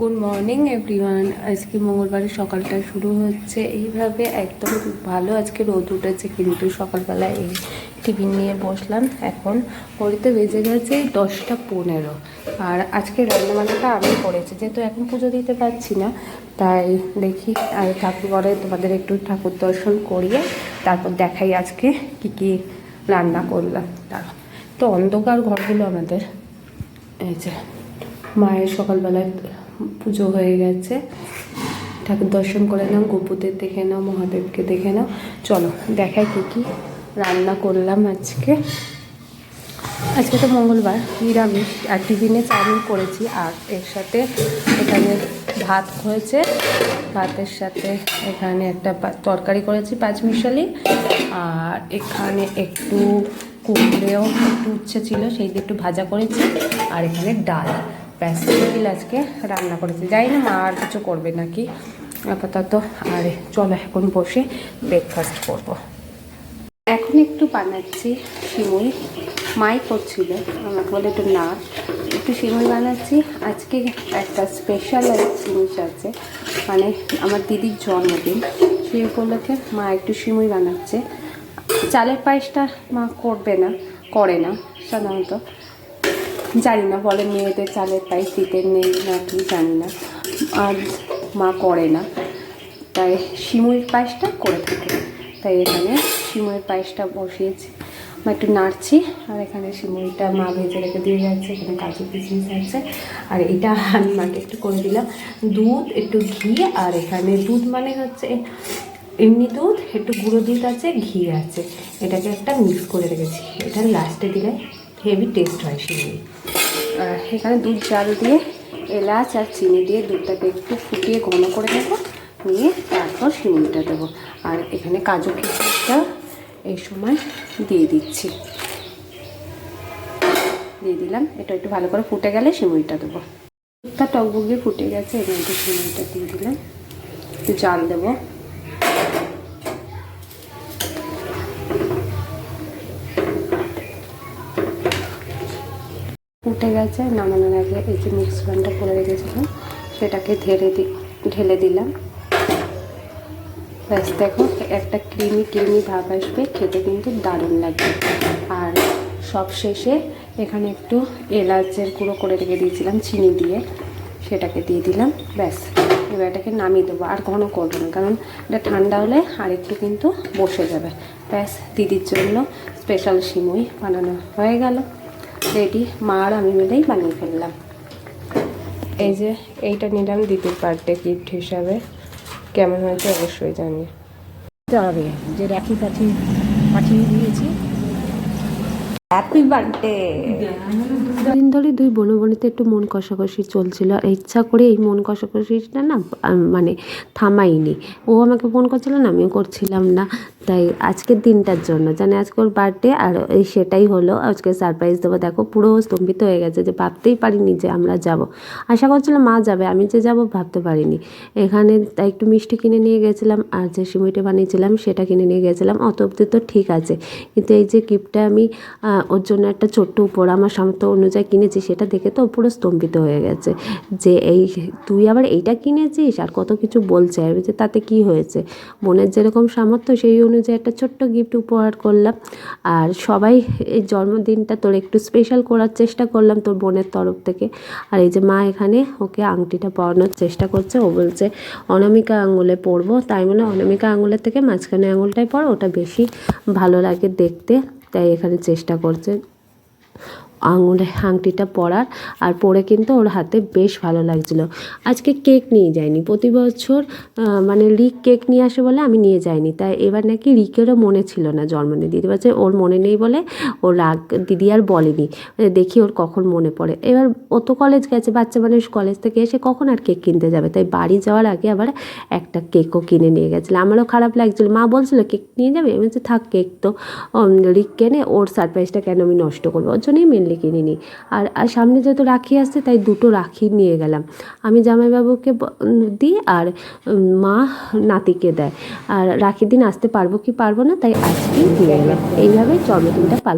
Good morning everyone আজকে মঙ্গলবারের সকালটা শুরু হচ্ছে। এইভাবে একদম ভালো আজকে রোদ উঠেছে, কিন্তু সকালবেলা এই টিফিন নিয়ে বসলাম। এখন ঘড়িতে বেজে গেছে দশটা পনেরো। আর আজকে রান্নাবান্নাটা আমি করেছি, যেহেতু এখন পুজো দিতে পারছি না, তাই দেখি, আর ঠাকুর তোমাদের একটু ঠাকুর দর্শন করিয়ে তারপর দেখাই আজকে কি কি রান্না করলাম। তার তো অন্ধকার ঘরগুলো আমাদের। এই যে। মায়ের সকালবেলায় পুজো হয়ে গেছে। ঠাকুর দর্শন করে নাও, গোপুদের দেখে নাও, মহাদেবকে দেখে নাও। চলো, দেখাই কী কী রান্না করলাম আজকে। আজকে তো মঙ্গলবার, নিরামিষ। আর টিফিনে চাউমিন করেছি, আর এর সাথে এখানে ভাত হয়েছে। ভাতের সাথে এখানে একটা তরকারি করেছি, পাঁচমিশালি। আর এখানে একটু কুমড়েও একটু উচ্ছে ছিল, সেই দিয়ে একটু ভাজা করেছি। আর এখানে ডাল। ব্যাস আজকে রান্না করেছি। জানি না মা আর কিছু করবে নাকি, আপাতত। আর চলো এখন বসে ব্রেকফাস্ট করব। এখন একটু বানাচ্ছি শিমুই মাই করছিল, আমাকে বলে একটু না। একটু শিমুই বানাচ্ছি। আজকে একটা স্পেশাল জিনিস আছে মানে আমার দিদির জন্মদিন। সেই উপলক্ষে মা একটু শিমুই বানাচ্ছে। চালের পায়েসটা মা করবে না, করে না, সাধারণত। জানি না বলে মেয়েদের চালের পায়েস দিতে নেই না কি জানি না আর মা করে না। তাই শিমুই পায়েসটা করে থাকে। তাই এখানে শিমুই পায়েসটা বসিয়েছি। মা একটু নাড়ছি, আর এখানে শিমুইটা মা ভেজে রেখে দিয়ে যাচ্ছে, এখানে কাজু কিশমিশ আছে। আর এটা আমি মাকে একটু করে দিলাম। দুধ, একটু ঘি, আর এখানে দুধ মানে হচ্ছে এমনি দুধ, একটু গুঁড়ো দুধ আছে, ঘি আছে। এটাকে একটা মিক্স করে রেখেছি। এটা লাস্টে দিলে হেভি টেস্ট হয় শিমুই আর এখানে দুধ জাল দিয়ে, এলাচ আর চিনি দিয়ে দুধটাকে একটু ফুটিয়ে ঘন করে নেব, নিয়ে তারপর শিমুইটা দেবো। আর এখানে কাজু কিশমিশটা এই সময় দিয়ে দিচ্ছি। দিয়ে দিলাম, এটা একটু ভালো করে ফুটে গেলে শিমুইটা দেবো। দুধটা টকবগিয়ে ফুটে গেছে এর একটু শিমুইটা দিয়ে দিলাম। একটু জাল দেবো। উঠে গেছে, নামানোর আগে এই যে মিক্সচারটা করে রেখেছিলাম, সেটাকে ঢেলে দি, ঢেলে দিলাম। ব্যাস, দেখো, একটা ক্রিমি ক্রিমি ভাব আসবে, খেতে কিন্তু দারুণ লাগবে আর সব শেষে এখানে একটু এলাচের গুঁড়ো করে রেখে দিয়েছিলাম, চিনি দিয়ে। সেটাকে দিয়ে দিলাম, ব্যাস। এবার এটাকে নামিয়ে দেবো, আর ঘন করব না, কারণ এটা ঠান্ডা হলে আর একটু কিন্তু বসে যাবে। ব্যাস, দিদির জন্য স্পেশাল সিমুই বানানো হয়ে গেল। রেডি মা আর আমি মিলেই বানিয়ে ফেললাম। এই যে এইটা নিলাম দিদির বার্থডে গিফট হিসাবে। কেমন হয়েছে অবশ্যই জানি। যে রাখি পাঠিয়ে পাঠিয়ে দিয়েছি। হ্যাপি বার্থডে দিন ধরে দুই বোনো বোনেতে একটু মন কষাকষি চলছিল আর ইচ্ছা করে এই মন কষাকষিটা না মানে থামাইনি। ও আমাকে ফোন করছিল না, আমিও করছিলাম না। তাই আজকের দিনটার জন্য, জানে আজকে ওর বার্থডে আর এই সেটাই হলো। আজকে সারপ্রাইজ দেবো। দেখো, পুরো স্তম্ভিত হয়ে গেছে যে ভাবতেই পারিনি যে আমরা যাব। আশা করছিলাম মা যাবে, আমি যে যাব ভাবতে পারিনি। এখানে তাই একটু মিষ্টি কিনে নিয়ে গেছিলাম আর যে সিমুইটা বানিয়েছিলাম সেটা কিনে নিয়ে গেছিলাম। অত অব্দি তো ঠিক আছে। কিন্তু এই যে গিফটটা আমি ওর জন্য একটা ছোট্ট উপর আমার সামর্থ্য অনুযায়ী কিনেছি, সেটা দেখে তো পুরো স্তম্ভিত হয়ে গেছে যে এই তুই আবার এইটা কিনেছিস আর কত কিছু বলছে? আর যে তাতে কি হয়েছে? বোনের যেরকম সামর্থ্য, সেই অনুযায়ী একটা ছোট্ট গিফট উপহার করলাম। আর সবাই এই জন্মদিনটা তোর একটু স্পেশাল করার চেষ্টা করলাম তোর বোনের তরফ থেকে। আর এই যে মা এখানে ওকে আংটিটা পরানোর চেষ্টা করছে, ও বলছে, অনামিকা আঙুলে পরবো। তাই মানে অনামিকা আঙুলের থেকে মাঝখানে আঙুলটাই পর, ওটা বেশি ভালো লাগে দেখতে। তাই এখানে চেষ্টা করছে। আঙুলে আংটিটা পরার আর পরে কিন্তু ওর হাতে বেশ ভালো লাগছিল। আজকে কেক নিয়ে যায়নি প্রতি বছর মানে রিক কেক নিয়ে আসে বলে আমি নিয়ে যাইনি। তাই এবার নাকি রিকেরও মনে ছিল না জন্মদিন দিদি বলছে, ওর মনে নেই বলে ও রাগ দিদি আর বলেনি। দেখি ওর কখন মনে পড়ে। এবার ও তো কলেজ গেছে, বাচ্চা মানুষ কলেজ থেকে এসে কখন আর কেক কিনতে যাবে? তাই বাড়ি যাওয়ার আগে আবার একটা কেকও কিনে নিয়ে গেছিল। আমারও খারাপ লাগছিল। মা বলছিল, কেক নিয়ে যাবে? আমি বলছি, থাক কেক তো। রিক কেনে ওর সারপ্রাইজটা কেন আমি নষ্ট করব? ওর জন্যই মেনলি কিনে নিই। আর আর সামনে যেহেতু রাখি আসছে, তাই দুটো রাখি নিয়ে গেলাম। আমি জামাইবাবুকে দিই আর মা নাতিকে দেয়। আর রাখির দিন আসতে পারব কি পারব না, তাই আজকেই দিয়ে গেলাম এইভাবে জন্মদিনটা পালন